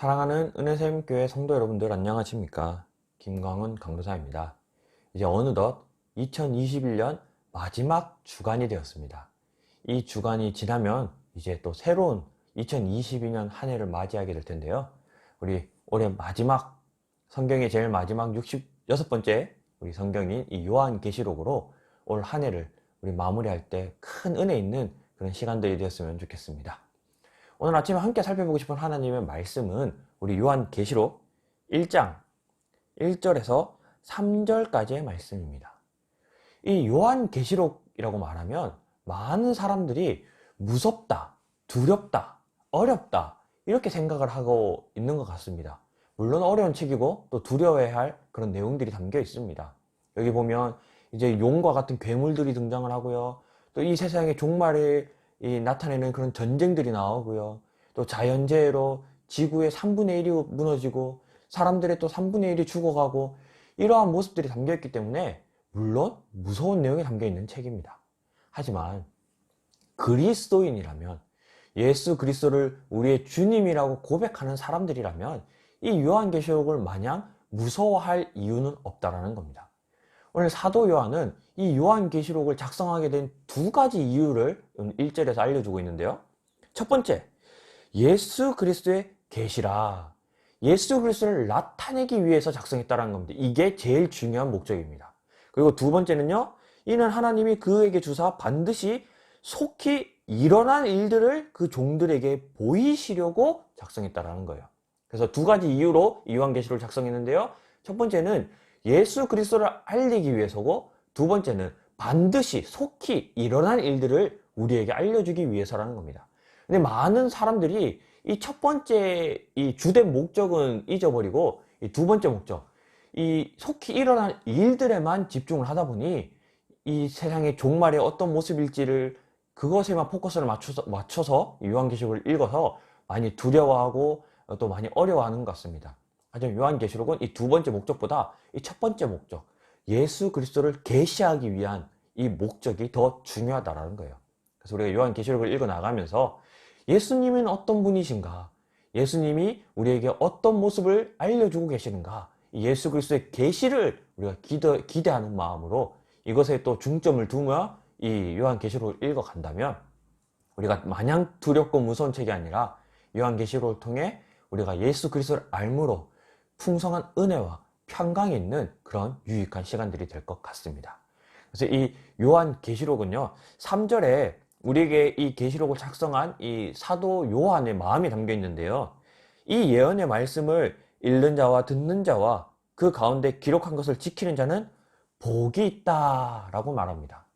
사랑하는 은혜샘 교회 성도 여러분들 안녕하십니까? 김광훈 강도사입니다. 이제 어느덧 2021년 마지막 주간이 되었습니다. 이 주간이 지나면 이제 또 새로운 2022년 한 해를 맞이하게 될 텐데요. 우리 올해 마지막 성경의 제일 마지막 66번째 우리 성경인 이 요한계시록으로 올 한 해를 우리 마무리할 때 큰 은혜 있는 그런 시간들이 되었으면 좋겠습니다. 오늘 아침에 함께 살펴보고 싶은 하나님의 말씀은 우리 요한 계시록 1장 1절에서 3절까지의 말씀입니다. 이 요한 계시록이라고 말하면 많은 사람들이 무섭다, 두렵다, 어렵다 이렇게 생각을 하고 있는 것 같습니다. 물론 어려운 책이고 또 두려워해야 할 그런 내용들이 담겨 있습니다. 여기 보면 이제 용과 같은 괴물들이 등장을 하고요. 또 이 세상의 종말에 이 나타내는 그런 전쟁들이 나오고요. 또 자연재해로 지구의 3분의 1이 무너지고 사람들의 또 3분의 1이 죽어가고 이러한 모습들이 담겨 있기 때문에 물론 무서운 내용이 담겨 있는 책입니다. 하지만 그리스도인이라면 예수 그리스도를 우리의 주님이라고 고백하는 사람들이라면 이 요한계시록을 마냥 무서워할 이유는 없다라는 겁니다. 오늘 사도 요한은 이 요한계시록을 작성하게 된 두 가지 이유를 1절에서 알려주고 있는데요. 첫 번째, 예수 그리스도의 계시라. 예수 그리스도를 나타내기 위해서 작성했다는 겁니다. 이게 제일 중요한 목적입니다. 그리고 두 번째는요. 이는 하나님이 그에게 주사 반드시 속히 일어난 일들을 그 종들에게 보이시려고 작성했다라는 거예요. 그래서 두 가지 이유로 이 요한계시록을 작성했는데요. 첫 번째는 예수 그리스도를 알리기 위해서고 두 번째는 반드시 속히 일어난 일들을 우리에게 알려주기 위해서라는 겁니다. 근데 많은 사람들이 이 첫 번째 이 주된 목적은 잊어버리고 이 두 번째 목적 이 속히 일어난 일들에만 집중을 하다 보니 이 세상의 종말의 어떤 모습일지를 그것에만 포커스를 맞춰서 맞춰서 요한계시록을 읽어서 많이 두려워하고 또 많이 어려워하는 것 같습니다. 하지만 요한계시록은 이 두 번째 목적보다 이 첫 번째 목적, 예수 그리스도를 계시하기 위한 이 목적이 더 중요하다라는 거예요. 그래서 우리가 요한계시록을 읽어 나가면서 예수님은 어떤 분이신가? 예수님이 우리에게 어떤 모습을 알려주고 계시는가? 예수 그리스도의 계시를 우리가 기대, 기대하는 마음으로 이것에 또 중점을 두며 이 요한계시록을 읽어 간다면 우리가 마냥 두렵고 무서운 책이 아니라 요한계시록을 통해 우리가 예수 그리스도를 알므로 풍성한 은혜와 평강이 있는 그런 유익한 시간들이 될 것 같습니다. 그래서 이 요한 계시록은요. 3절에 우리에게 이 계시록을 작성한 이 사도 요한의 마음이 담겨 있는데요. 이 예언의 말씀을 읽는 자와 듣는 자와 그 가운데 기록한 것을 지키는 자는 복이 있다라고 말합니다.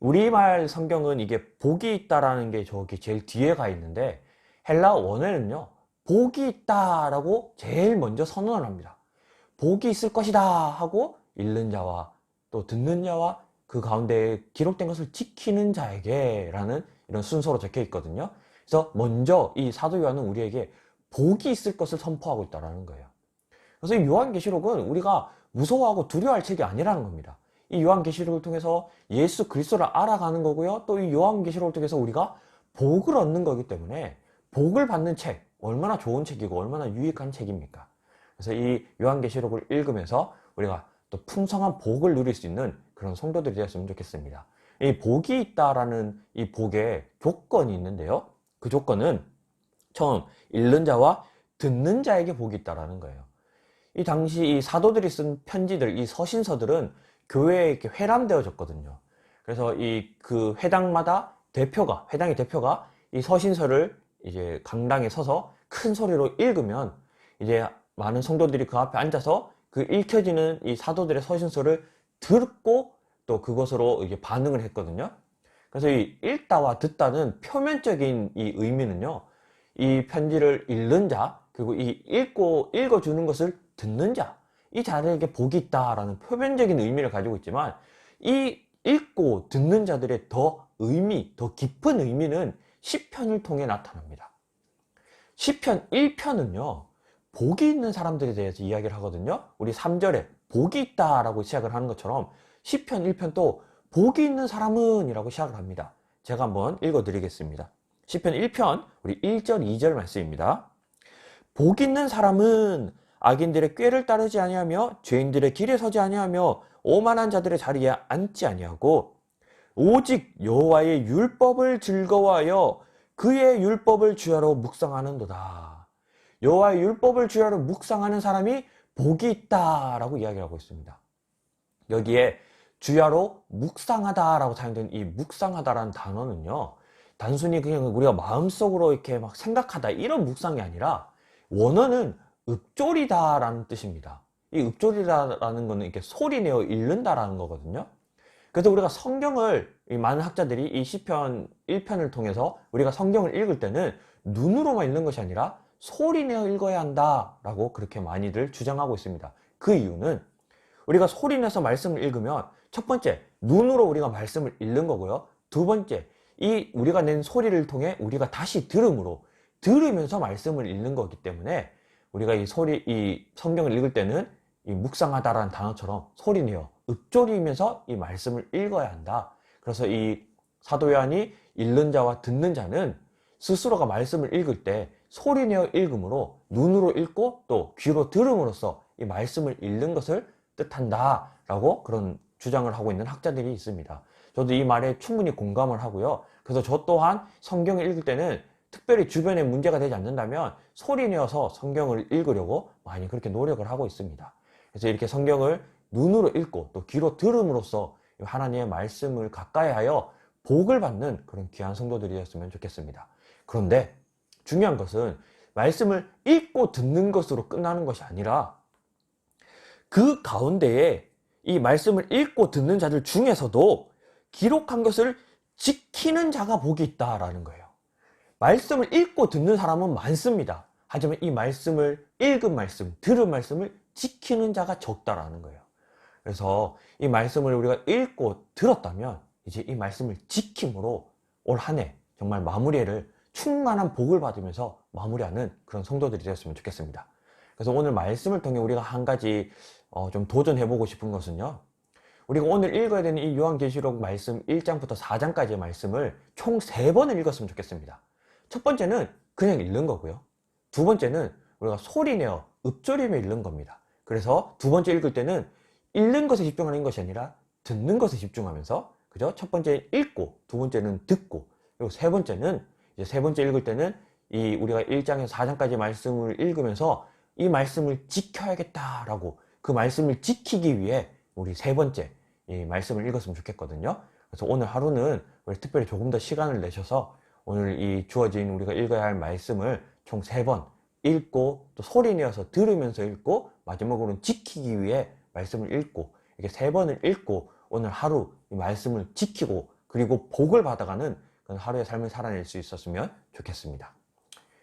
우리말 성경은 이게 복이 있다라는 게 저기 제일 뒤에 가 있는데 헬라 원어는요. 복이 있다라고 제일 먼저 선언을 합니다. 복이 있을 것이다 하고 읽는 자와 또 듣는 자와 그 가운데 기록된 것을 지키는 자에게 라는 이런 순서로 적혀 있거든요. 그래서 먼저 이 사도 요한은 우리에게 복이 있을 것을 선포하고 있다는 거예요. 그래서 이 요한계시록은 우리가 무서워하고 두려워할 책이 아니라는 겁니다. 이 요한계시록을 통해서 예수 그리스도를 알아가는 거고요. 또 이 요한계시록을 통해서 우리가 복을 얻는 거기 때문에 복을 받는 책, 얼마나 좋은 책이고 얼마나 유익한 책입니까? 그래서 이 요한계시록을 읽으면서 우리가 또 풍성한 복을 누릴 수 있는 그런 성도들이 되었으면 좋겠습니다. 이 복이 있다라는 이 복의 조건이 있는데요. 그 조건은 처음 읽는 자와 듣는 자에게 복이 있다라는 거예요. 이 당시 이 사도들이 쓴 편지들, 이 서신서들은 교회에 이렇게 회람되어졌거든요. 그래서 이 그 회당마다 대표가, 회당의 대표가 이 서신서를 이제 강당에 서서 큰 소리로 읽으면 이제 많은 성도들이 그 앞에 앉아서 그 읽혀지는 이 사도들의 서신서를 듣고 또 그것으로 이게 반응을 했거든요. 그래서 이 읽다와 듣다는 표면적인 이 의미는요. 이 편지를 읽는 자, 그리고 이 읽고 읽어주는 것을 듣는 자, 이 자들에게 복이 있다라는 표면적인 의미를 가지고 있지만 이 읽고 듣는 자들의 더 의미, 더 깊은 의미는 시편을 통해 나타납니다. 시편 1편은요. 복이 있는 사람들에 대해서 이야기를 하거든요. 우리 3절에 복이 있다라고 시작을 하는 것처럼 시편 1편도 복이 있는 사람은 이라고 시작을 합니다. 제가 한번 읽어 드리겠습니다. 시편 1편 우리 1절 2절 말씀입니다. 복 있는 사람은 악인들의 꾀를 따르지 아니하며 죄인들의 길에 서지 아니하며 오만한 자들의 자리에 앉지 아니하고 오직 여호와의 율법을 즐거워하여 그의 율법을 주야로 묵상하는도다. 여호와의 율법을 주야로 묵상하는 사람이 복이 있다라고 이야기하고 있습니다. 여기에 주야로 묵상하다라고 사용된 이 묵상하다라는 단어는요. 단순히 그냥 우리가 마음속으로 이렇게 막 생각하다 이런 묵상이 아니라 원어는 읍조리다라는 뜻입니다. 이 읍조리다라는 거는 이렇게 소리내어 읽는다라는 거거든요. 그래서 우리가 성경을 많은 학자들이 이 시편 1편을 통해서 우리가 성경을 읽을 때는 눈으로만 읽는 것이 아니라 소리내어 읽어야 한다라고 그렇게 많이들 주장하고 있습니다. 그 이유는 우리가 소리내서 말씀을 읽으면 첫 번째 눈으로 우리가 말씀을 읽는 거고요. 두 번째 이 우리가 낸 소리를 통해 우리가 다시 들음으로 들으면서 말씀을 읽는 거기 때문에 우리가 이 소리 이 성경을 읽을 때는 이 묵상하다라는 단어처럼 소리내어 읊조리면서 이 말씀을 읽어야 한다. 그래서 이 사도 요한이 읽는 자와 듣는 자는 스스로가 말씀을 읽을 때 소리내어 읽음으로 눈으로 읽고 또 귀로 들음으로써 이 말씀을 읽는 것을 뜻한다라고 그런 주장을 하고 있는 학자들이 있습니다. 저도 이 말에 충분히 공감을 하고요. 그래서 저 또한 성경을 읽을 때는 특별히 주변에 문제가 되지 않는다면 소리내어서 성경을 읽으려고 많이 그렇게 노력을 하고 있습니다. 그래서 이렇게 성경을 눈으로 읽고 또 귀로 들음으로써 하나님의 말씀을 가까이 하여 복을 받는 그런 귀한 성도들이었으면 좋겠습니다. 그런데 중요한 것은 말씀을 읽고 듣는 것으로 끝나는 것이 아니라 그 가운데에 이 말씀을 읽고 듣는 자들 중에서도 기록한 것을 지키는 자가 복이 있다라는 거예요. 말씀을 읽고 듣는 사람은 많습니다. 하지만 이 말씀을 읽은 말씀, 들은 말씀을 지키는 자가 적다라는 거예요. 그래서 이 말씀을 우리가 읽고 들었다면 이제 이 말씀을 지킴으로 올 한 해 정말 마무리를 충만한 복을 받으면서 마무리하는 그런 성도들이 되었으면 좋겠습니다. 그래서 오늘 말씀을 통해 우리가 한 가지 어 좀 도전해보고 싶은 것은요. 우리가 오늘 읽어야 되는 이 요한계시록 말씀 1장부터 4장까지의 말씀을 총 3번을 읽었으면 좋겠습니다. 첫 번째는 그냥 읽는 거고요. 두 번째는 우리가 소리내어 읊조리며 읽는 겁니다. 그래서 두 번째 읽을 때는 읽는 것에 집중하는 것이 아니라 듣는 것에 집중하면서 그죠? 첫 번째 읽고 두 번째는 듣고 그리고 세 번째는 이제 세 번째 읽을 때는 이 우리가 1장에서 4장까지 말씀을 읽으면서 이 말씀을 지켜야겠다라고 그 말씀을 지키기 위해 우리 세 번째 이 말씀을 읽었으면 좋겠거든요. 그래서 오늘 하루는 우리 특별히 조금 더 시간을 내셔서 오늘 이 주어진 우리가 읽어야 할 말씀을 총 세 번 읽고 또 소리 내어서 들으면서 읽고 마지막으로는 지키기 위해 말씀을 읽고 이렇게 세 번을 읽고 오늘 하루 이 말씀을 지키고 그리고 복을 받아가는 그런 하루의 삶을 살아낼 수 있었으면 좋겠습니다.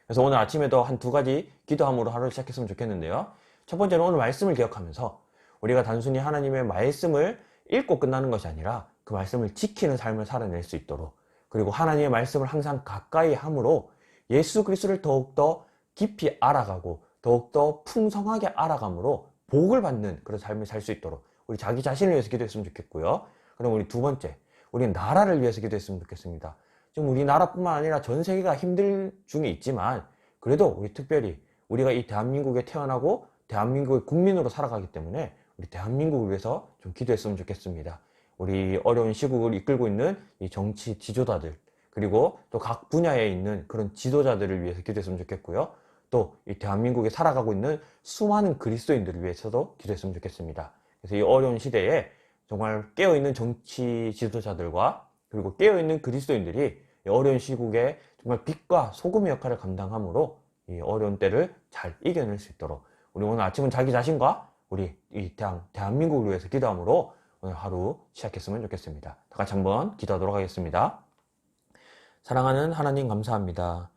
그래서 오늘 아침에도 한 두 가지 기도함으로 하루를 시작했으면 좋겠는데요. 첫 번째는 오늘 말씀을 기억하면서 우리가 단순히 하나님의 말씀을 읽고 끝나는 것이 아니라 그 말씀을 지키는 삶을 살아낼 수 있도록 그리고 하나님의 말씀을 항상 가까이 함으로 예수 그리스도를 더욱더 깊이 알아가고 더욱더 풍성하게 알아감으로 복을 받는 그런 삶을 살 수 있도록 우리 자기 자신을 위해서 기도했으면 좋겠고요. 그럼 우리 두 번째, 우리 나라를 위해서 기도했으면 좋겠습니다. 지금 우리나라뿐만 아니라 전 세계가 힘들 중에 있지만 그래도 우리 특별히 우리가 이 대한민국에 태어나고 대한민국의 국민으로 살아가기 때문에 우리 대한민국을 위해서 좀 기도했으면 좋겠습니다. 우리 어려운 시국을 이끌고 있는 이 정치 지도자들 그리고 또 각 분야에 있는 그런 지도자들을 위해서 기도했으면 좋겠고요. 또 이 대한민국에 살아가고 있는 수많은 그리스도인들을 위해서도 기도했으면 좋겠습니다. 그래서 이 어려운 시대에 정말 깨어있는 정치 지도자들과 그리고 깨어있는 그리스도인들이 어려운 시국에 정말 빛과 소금의 역할을 감당함으로 이 어려운 때를 잘 이겨낼 수 있도록 우리 오늘 아침은 자기 자신과 우리 이 대한, 대한민국을 위해서 기도함으로 오늘 하루 시작했으면 좋겠습니다. 다 같이 한번 기도하도록 하겠습니다. 사랑하는 하나님 감사합니다.